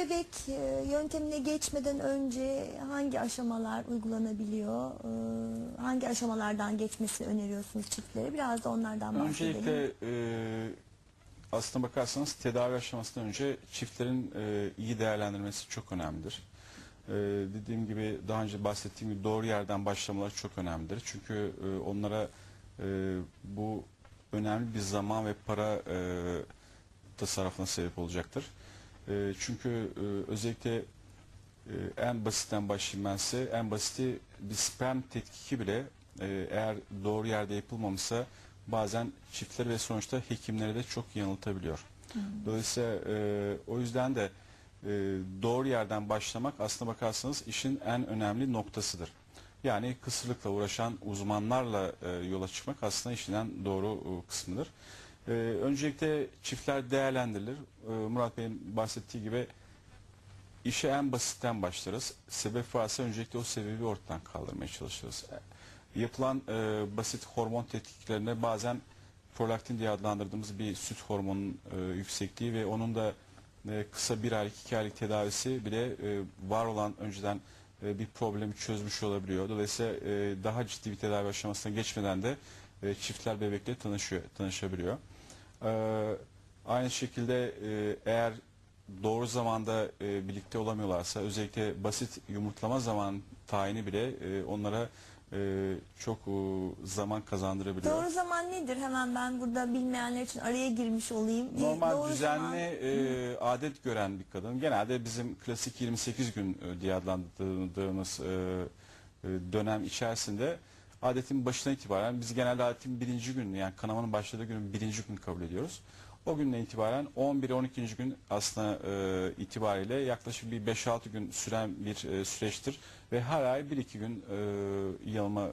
bebek e, yöntemine geçmeden önce hangi aşamalar uygulanabiliyor? E, hangi aşamalardan geçmesini öneriyorsunuz çiftlere? Biraz da onlardan bahsedelim. Öncelikle e, aslına bakarsanız tedavi aşamasından önce çiftlerin e, iyi değerlendirmesi çok önemlidir. E, dediğim gibi daha önce bahsettiğim gibi doğru yerden başlamaları çok önemlidir. Çünkü e, onlara e, bu önemli bir zaman ve para e, tasarrufuna sebep olacaktır. E, çünkü e, özellikle e, en basitten başlayayım ben size. En basiti bir sperm tetkiki bile e, eğer doğru yerde yapılmamışsa bazen çiftleri ve sonuçta hekimleri de çok yanıltabiliyor. Dolayısıyla e, o yüzden de e, doğru yerden başlamak aslına bakarsanız işin en önemli noktasıdır. Yani kısırlıkla uğraşan uzmanlarla e, yola çıkmak aslında işin en doğru e, kısmıdır. E, öncelikle çiftler değerlendirilir. E, Murat Bey'in bahsettiği gibi işe en basitten başlarız. Sebep varsa öncelikle o sebebi ortadan kaldırmaya çalışırız. E, Yapılan e, basit hormon tetkiklerine bazen prolaktin diye adlandırdığımız bir süt hormonunun e, yüksekliği ve onun da e, kısa bir aylık, iki aylık tedavisi bile e, var olan önceden e, bir problemi çözmüş olabiliyor. Dolayısıyla e, daha ciddi bir tedavi aşamasına geçmeden de e, çiftler bebekle tanışıyor, tanışabiliyor. E, aynı şekilde e, eğer doğru zamanda e, birlikte olamıyorlarsa özellikle basit yumurtlama zaman tayini bile e, onlara e, çok e, zaman kazandırabiliyor. Doğru zaman nedir? Hemen ben burada bilmeyenler için araya girmiş olayım. Bir Normal doğru düzenli e, adet gören bir kadın genelde bizim klasik 28 gün e, diye adlandırdığımız e, e, dönem içerisinde adetin başına itibaren biz genelde adetin birinci gün yani kanamanın başladığı günün birinci gün kabul ediyoruz. O günden itibaren 11-12. gün aslında e, itibariyle yaklaşık bir 5-6 gün süren bir e, süreçtir ve her ay 1-2 gün e, yanılma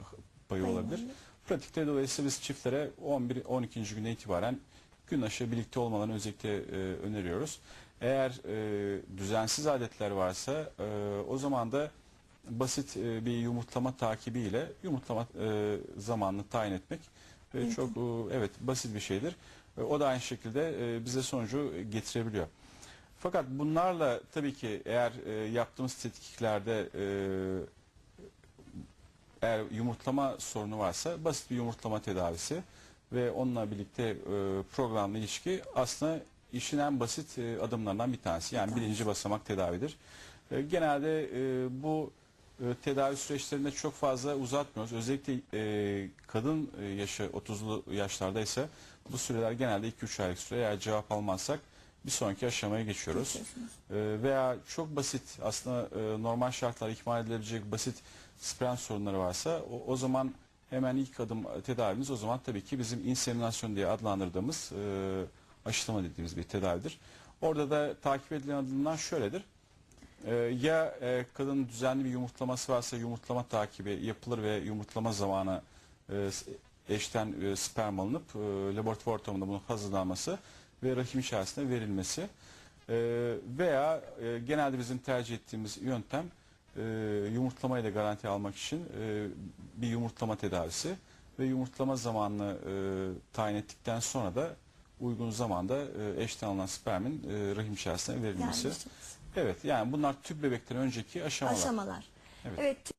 payı olabilir. Pratikte dolayısıyla biz çiftlere 11-12. günden itibaren gün aşırı birlikte olmalarını özellikle e, öneriyoruz. Eğer e, düzensiz adetler varsa e, o zaman da basit e, bir yumurtlama takibiyle yumurtlama e, zamanını tayin etmek e, çok evet basit bir şeydir. O da aynı şekilde bize sonucu getirebiliyor. Fakat bunlarla tabii ki eğer yaptığımız tetkiklerde eğer yumurtlama sorunu varsa basit bir yumurtlama tedavisi ve onunla birlikte programlı ilişki aslında işin en basit adımlarından bir tanesi. Yani birinci basamak tedavidir. Genelde bu tedavi süreçlerinde çok fazla uzatmıyoruz. Özellikle e, kadın e, yaşı 30'lu yaşlarda ise bu süreler genelde 2-3 aylık süre. Eğer cevap almazsak bir sonraki aşamaya geçiyoruz. E, veya çok basit aslında e, normal şartlar ihmal edilebilecek basit sperm sorunları varsa o, o zaman hemen ilk adım tedavimiz o zaman tabii ki bizim inseminasyon diye adlandırdığımız e, aşılama dediğimiz bir tedavidir. Orada da takip edilen adımlar şöyledir. E, ya e, kadının düzenli bir yumurtlaması varsa yumurtlama takibi yapılır ve yumurtlama zamanı e, eşten e, sperm alınıp e, laboratuvar ortamında bunun hazırlanması ve rahim içerisinde verilmesi. Veya genelde bizim tercih ettiğimiz yöntem yumurtlamayı da garanti almak için bir yumurtlama tedavisi ve yumurtlama zamanını tayin ettikten sonra da uygun zamanda eşten alınan spermin rahim içerisine verilmesi. Vermişsiniz. Evet yani bunlar tüp bebekten önceki aşamalar. Aşamalar. Evet. Evet.